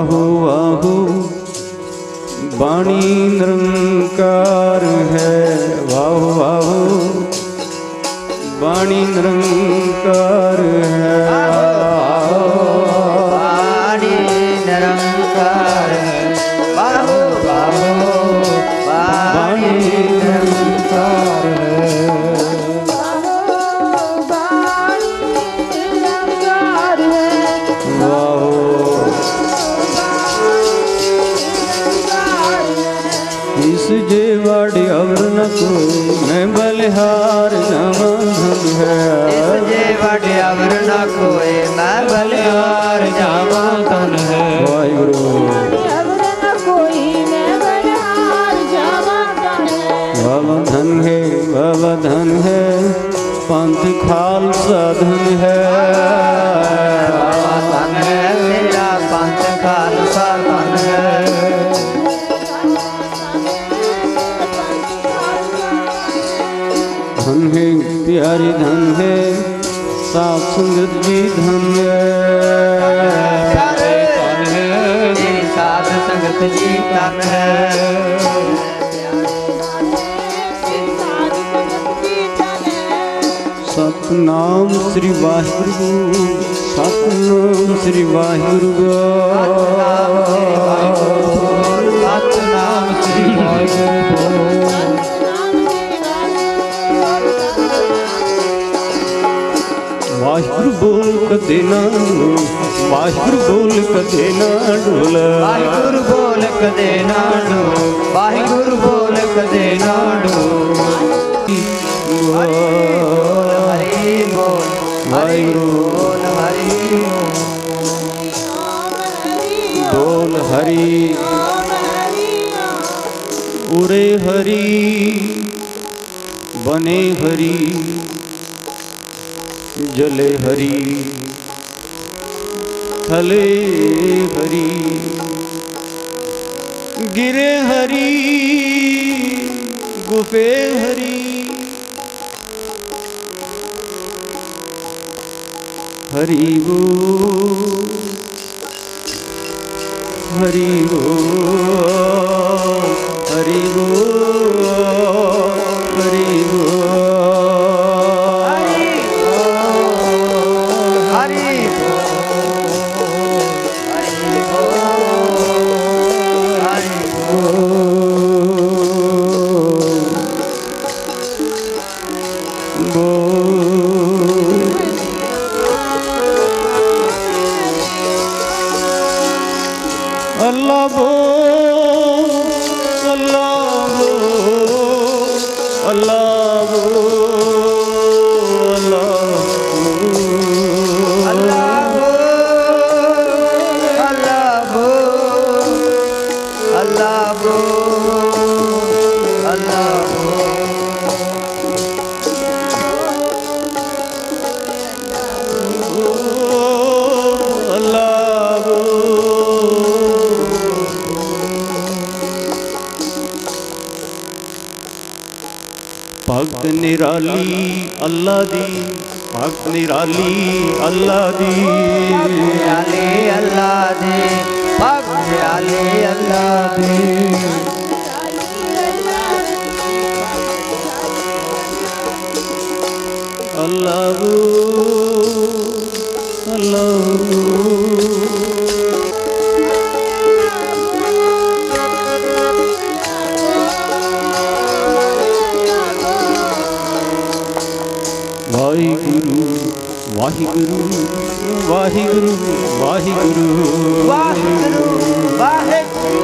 ਵਾਹੋ ਵਾਹੋ ਬਾਣੀ ਨਿਰੰਕਾਰ ਹੈ। ਵਾਹੋ ਵਾਹੋ। ਬਾਣੀ ਨਿਰੰਕਾਰ ਹੈ। खबर न को मैं बलिहार जावा हम है जे वड्यावर न मैं बलिहार जावा तन है। वाहिगुरु। धन है। बाबा धन है। पंथ खालसा धन धन है प्यारी धन है साथ सुंदर जी धन है साथ संगत जी धन है ਸਤਨਾਮ ਸ੍ਰੀ ਵਾਹਿਗੁਰੂ ਸਤਨਾਮ ਸ੍ਰੀ ਵਾਹਿਗੁਰੂ ਵਾਹਿਗੁਰੂ ਬੋਲ ਕਦੇ ਨਾ ਵਾਹਿਗੁਰੂ ਬੋਲ ਕਦੇ ਨਾ ਡੋਲ। ਵਾਹਿਗੁਰੂ ਬੋਲ ਕਦੇ ਨਾ ਡੋ ਵਾਹਿਗੁਰੂ ਬੋਲ ਕਦੇ ਨਾ ਡੋ ਹਰੀ ਬੋਲ ਵਾਹਿਗੁਰੂ ਬੋਲ ਹਰੀ ਬੋਲ ਹਰੀ ਉਰੇ ਹਰੀ ਬਨੇ ਹਰੀ। जले हरी। थले हरी। गिरे हरी गुफे हरी। हरि वो हरि वो। আল্লাহ দি পাকনের আলী আল্লাহ দি আলী আল্লাহ দি পাকনের আলী আল্লাহ দি আল্লাহ ਵਾਹਿਗੁਰੂ ਵਾਹਿਗੁਰੂ ਵਾਹਿਗੁਰੂ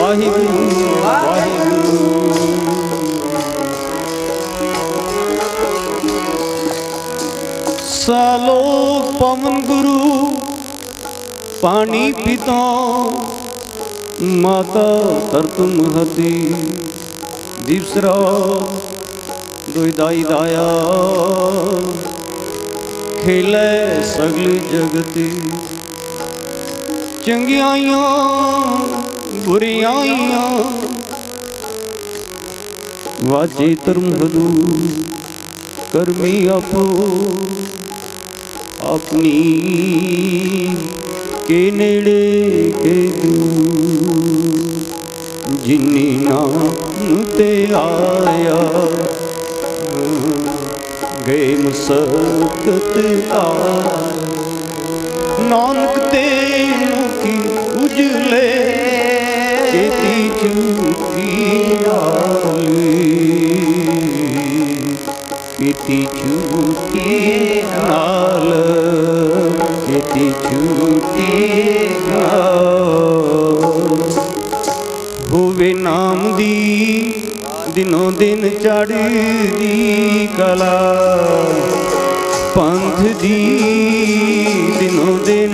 ਵਾਹਿਗੁਰੂ ਵਾਹਿਗੁਰੂ। ਸਾਲੋ ਪਵਨ ਗੁਰੂ ਪਾਣੀ ਪਿਤਾ ਮਾਤਾ ਤਰਤ ਮਹਤੀ ਦੀਪਸਰਾ ਦੋਇ ਦਾਈ ਦਾਇਆ ਖੇਲੇ ਸਗਲ ਜਗਤੀ। ਚੰਗਿਆਈਆਂ, ਬੁਰੀਆਈਆਂ। ਵਾਜੇ ਧਰਮ ਹਦੂ, ਕਰਮੀ ਆਪੋ। ਆਪਣੀ ਕੇ ਨੇੜੇ ਕੇ ਦੂਰ। ਜਿਨੀ ਨਾਮ ਤੇ ਆਇਆ ਗਏ ਮੁਸਕਤ ਆ ਨਾਨਕ ਤੇ ਮੁਖੀ ਉਜਲੇ ਕੀਤੀ ਝੂਠੀ ਆਲੀ ਕੀਤੀ ਝੂਠੀ ਨਾਲ ਕੀਤੀ ਝੂਠੀ ਨਾਲ। ਹੋਵੇ ਨਾਮ ਦੀ ਦਿਨੋਂ ਦਿਨ ਚੜ੍ਹਦੀ ਕਲਾ। ਪੰਥ ਦੀ ਦਿਨੋਂ ਦਿਨ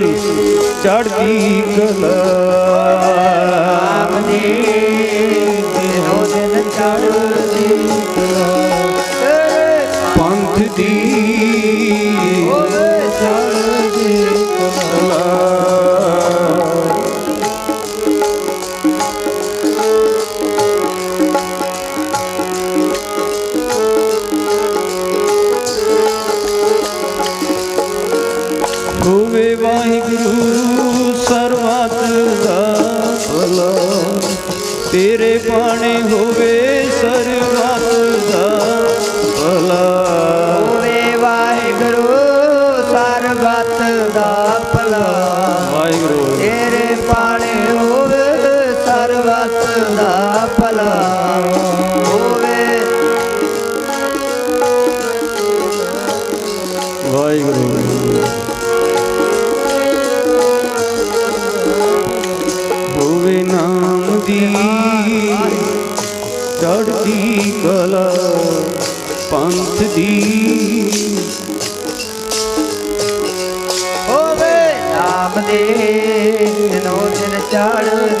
ਚੜ੍ਹਦੀ ਕਲਾ। ਨਾਮ ਦੀ ਦਿਨੋ ਦਿਨ ਚੜ੍ਹਦੀ ਤੇਰੇ ਪੰਥ ਦੀ ਵਾਹਿਗੁਰੂ ਸਰਬੱਤ ਦਾ ਭਲਾ। ਤੇਰੇ ਬਾਣੇ ਹੋਵੇ ਸਰਬੱਤ ਦਾ ਭਲਾ। ਹੋਵੇ ਵਾਹਿਗੁਰੂ ਸਰਬੱਤ ਦਾ ਭਲਾ। ਵਾਹਿਗੁਰੂ। ਤੇਰੇ ਪਾਣੇ ਹੋਵੇ ਸਰਬੱਤ ਦਾ ਨਾਮ ਦੀ ਚੜ੍ਹਦੀ ਕਲਾ ਪੰਥ ਦੀ। ਹੋਵੇ ਨਾਮ ਦੇ ਦਿਨੋ ਦਿਨ ਚੜ੍ਹਦੀ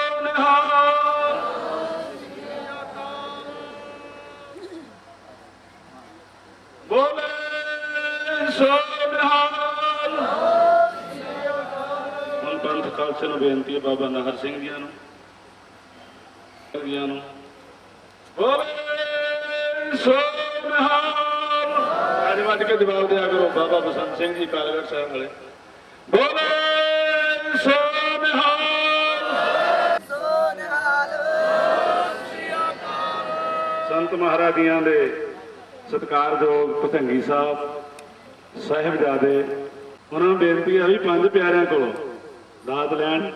ਹੁਣ ਪੰਥ ਖਾਲਸੇ ਨੂੰ ਬੇਨਤੀ ਹੈ ਬਾਬਾ ਨਹਰ ਸਿੰਘ ਜੀਆਂ ਨੂੰ ਜੀਆਂ ਨੂੰ ਬੋਲੇ ਸੋ ਨਿਹਾਲ ਅੱਜ ਵੱਜ ਕੇ ਜਵਾਬ ਦਿਆ ਕਰੋ ਬਾਬਾ ਬਸੰਤ ਸਿੰਘ ਜੀ ਕਾਲਗੜ ਸਾਹਿਬ ਵਾਲੇ ਬੋਲੇ ਸੰਤ ਮਹਾਰਾਜੀਆਂ ਦੇ ਸਤਿਕਾਰਯੋਗ ਪਤੰਗੀ ਸਾਹਿਬ, ਸਹਿਬਜ਼ਾਦੇ, ਉਹਨਾਂ ਨੂੰ ਬੇਨਤੀ ਆ ਵੀ ਪੰਜ ਪਿਆਰਿਆਂ ਕੋਲੋਂ ਦਾਤ ਲੈਣ।